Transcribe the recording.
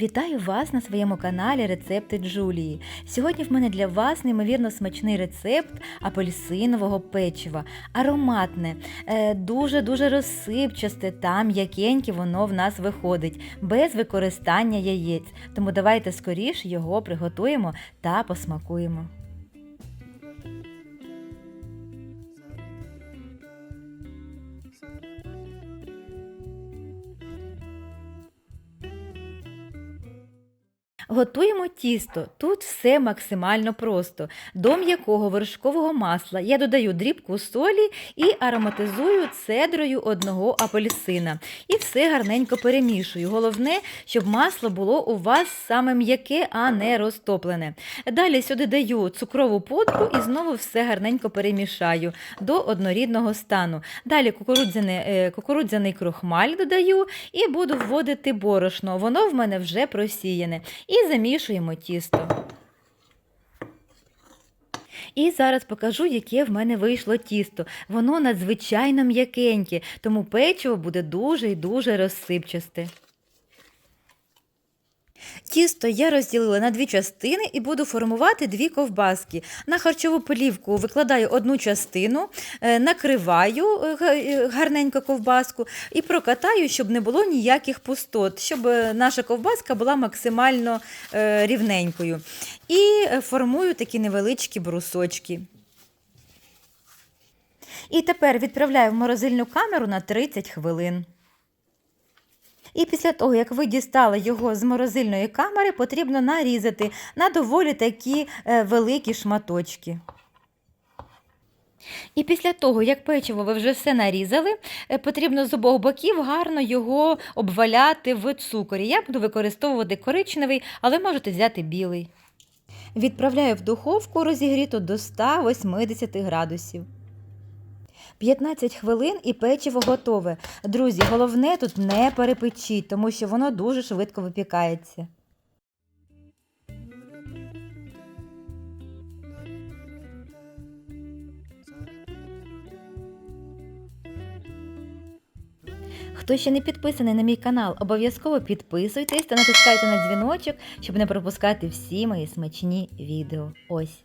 Вітаю вас на своєму каналі Рецепти Джулії. Сьогодні в мене для вас неймовірно смачний рецепт апельсинового печива. Ароматне, дуже-дуже розсипчасте та м'якеньке воно в нас виходить, без використання яєць. Тому давайте скоріш його приготуємо та посмакуємо. Готуємо тісто. Тут все максимально просто. До м'якого вершкового масла я додаю дрібку солі і ароматизую цедрою одного апельсина. І все гарненько перемішую. Головне, щоб масло було у вас саме м'яке, а не розтоплене. Далі сюди даю цукрову пудру і знову все гарненько перемішаю до однорідного стану. Далі кукурудзяний, е, кукурудзяний крохмаль додаю і буду вводити борошно. Воно в мене вже просіяне. І замішуємо тісто. І зараз покажу, яке в мене вийшло тісто. Воно надзвичайно м'якеньке, тому печиво буде дуже і дуже розсипчасте. Тісто я розділила на дві частини і буду формувати дві ковбаски. На харчову полівку викладаю одну частину, е, накриваю е, е, гарненько ковбаску і прокатаю, щоб не було ніяких пустот, щоб наша ковбаска була максимально рівненькою. І формую такі невеличкі брусочки. І тепер відправляю в морозильну камеру на 30 хвилин. І після того, як ви дістали його з морозильної камери, потрібно нарізати на доволі такі е, великі шматочки. І після того, як печиво ви вже все нарізали, е, потрібно з обох боків гарно його обваляти в цукорі. Я буду використовувати коричневий, але можете взяти білий. Відправляю в духовку розігріту до 180 градусів. 15 хвилин і печиво готове. Друзі, головне тут не перепечіть, тому що воно дуже швидко випікається. Хто ще не підписаний на мій канал, обов'язково підписуйтесь та натискайте на дзвіночок, щоб не пропускати всі мої смачні відео. Ось.